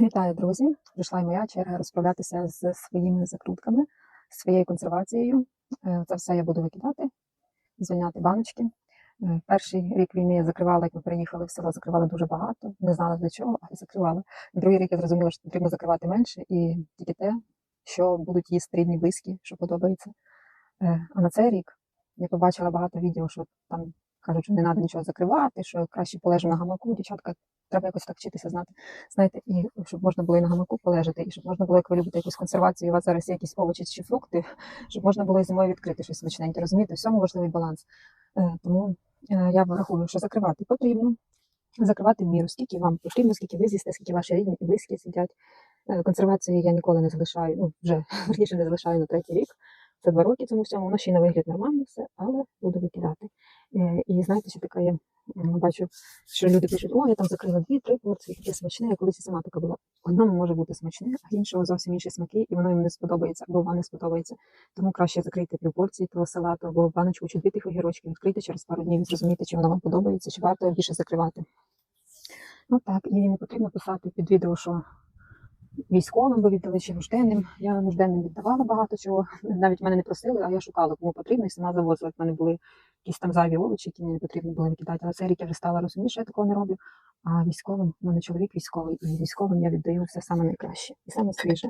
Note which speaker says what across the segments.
Speaker 1: Вітаю, друзі! Прийшла й моя черга розправлятися з своїми закрутками, своєю консервацією. Е, Це все я буду викидати, звільняти баночки. Е, Перший рік війни я закривала, як ми приїхали в село, закривала дуже багато. Не знала для чого, але закривала. Другий рік я зрозуміла, що потрібно закривати менше і тільки те, що будуть їсти рідні, близькі, що подобається. Е, А на цей рік я побачила багато відео, що там кажуть, що не треба нічого закривати, що краще полежу на гамаку. Дівчатка, треба якось так вчитися знати. Знаєте, і щоб можна було і на гамаку полежати, і щоб можна було, як ви любите якусь консервацію, і у вас зараз є якісь овочі чи фрукти, щоб можна було і зимою відкрити щось смачненьке. Розумієте, всьому важливий баланс. Е, Тому е, я врахую, що закривати потрібно. Закривати в міру, скільки вам потрібно, скільки ви з'їсте, скільки ваші рідні і близькі сидять. Е, Консервації я ніколи не залишаю, ну вже верніше не залишаю на третій рік. Це два роки цьому всьому, воно ще й на вигляд нормально все, але буду викидати. І знаєте, що таке є? Бачу, що люди пишуть, о, я там закрила дві-три порції, таке смачне. Я колись і сама така була. Одному може бути смачне, а іншого зовсім інші смаки, і воно їм не сподобається, або вам не сподобається. Тому краще закрити півпорції того салату, або баночку чи дві тих огірочків, відкрити через пару днів і зрозуміти, чи воно вам подобається, чи варто більше закривати. Ну так, і не потрібно писати під відео, що військовим би віддали чи нужденним. Я нужденним віддавала багато чого. Навіть мене не просили, а я шукала, кому потрібно, і сама завозила. В мене були якісь там зайві овочі, які мені не потрібно було викидати. Але цей рік я вже стала розуміти, що я такого не роблю. А військовим, в мене чоловік військовий, і військовим я віддаю все саме найкраще і саме свіже,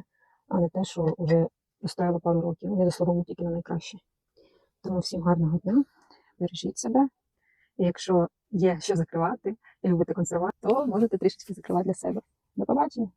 Speaker 1: а не те, що вже постояло пару років. Вони заслуговують тільки на найкраще. Тому всім гарного дня, бережіть себе. І якщо є що закривати і любите консервувати, то можете трішечки закривати для себе. До побачення!